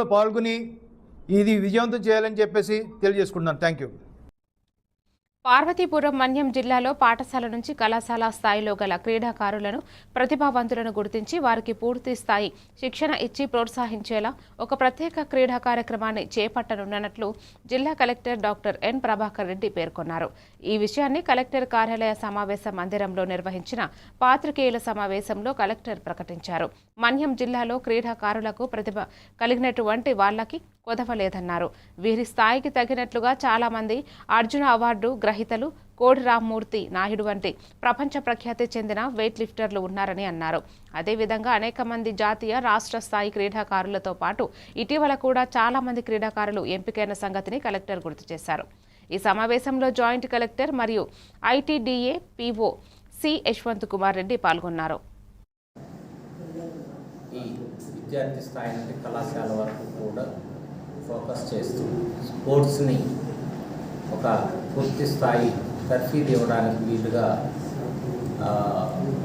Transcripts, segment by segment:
కార్యక్రమంలో పాల్గొని ఇది విజయవంతం చేయాలని చెప్పేసి తెలియజేసుకుంటున్నాను. థ్యాంక్ యూ పార్వతీపురం మన్యం జిల్లాలో పాఠశాల నుంచి కళాశాల స్థాయిలో గల క్రీడాకారులను ప్రతిభావంతులను గుర్తించి వారికి పూర్తి స్థాయి శిక్షణ ఇచ్చి ప్రోత్సహించేలా ఒక ప్రత్యేక క్రీడా కార్యక్రమాన్ని చేపట్టనున్నట్లు జిల్లా collector doctor N Prabhakar Reddy పేర్కొన్నారు. ఈ విషయాన్ని కలెక్టర్ కార్యాలయ సమావేశ మందిరంలో నిర్వహించిన పాత్రికేయుల సమావేశంలో కలెక్టర్ ప్రకటించారు. మన్యం జిల్లాలో క్రీడాకారులకు ప్రతిభ కలిగినటువంటి వాళ్ళకి కొదవలేదన్నారు. వీరి స్థాయికి తగినట్లుగా చాలామంది అర్జున అవార్డు గ్రహీతలు కోడి రామ్మూర్తి నాయుడు వంటి ప్రపంచ ప్రఖ్యాతి చెందిన వెయిట్ లిఫ్టర్లు ఉన్నారని అన్నారు. అదేవిధంగా అనేక మంది జాతీయ రాష్ట్ర స్థాయి క్రీడాకారులతో పాటు ఇటీవల కూడా చాలామంది క్రీడాకారులు ఎంపికైన సంగతిని కలెక్టర్ గుర్తు చేశారు. ఈ సమావేశంలో జాయింట్ కలెక్టర్ మరియు ITDA PO C Yashwant Kumar Reddy పాల్గొన్నారు. ఈ విద్యార్థి స్థాయి నుండి కళాశాల వరకు కూడా ఫోకస్ చేస్తూ స్పోర్ట్స్ని ఒక పూర్తి స్థాయి తర్ఫీదు ఇవ్వడానికి వీలుగా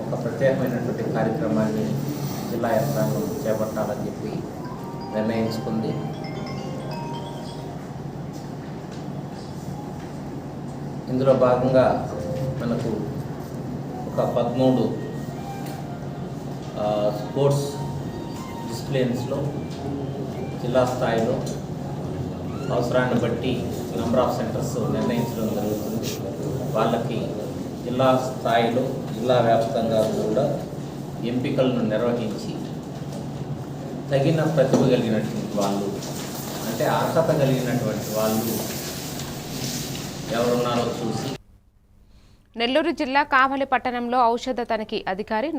ఒక ప్రత్యేకమైనటువంటి కార్యక్రమాన్ని జిల్లా యంత్రాంగం చేపట్టాలని చెప్పి నిర్ణయించుకుంది. ఇందులో భాగంగా మనకు ఒక పదమూడు స్పోర్ట్స్ డిసిప్లిన్స్లో జిల్లా స్థాయిలో అవసరాన్ని బట్టి నెంబర్ ఆఫ్ సెంటర్స్ నిర్ణయించడం జరుగుతుంది. వాళ్ళకి జిల్లా స్థాయిలో జిల్లా వ్యాప్తంగా కూడా ఎంపికలను నిర్వహించి తగిన ప్రతిభ కలిగినటువంటి వాళ్ళు అంటే అర్హత కలిగినటువంటి వాళ్ళు ఎవరున్నారో చూసి నెల్లూరు జిల్లా కావలి పట్టణంలో ఔషధ తనిఖీ అధికారి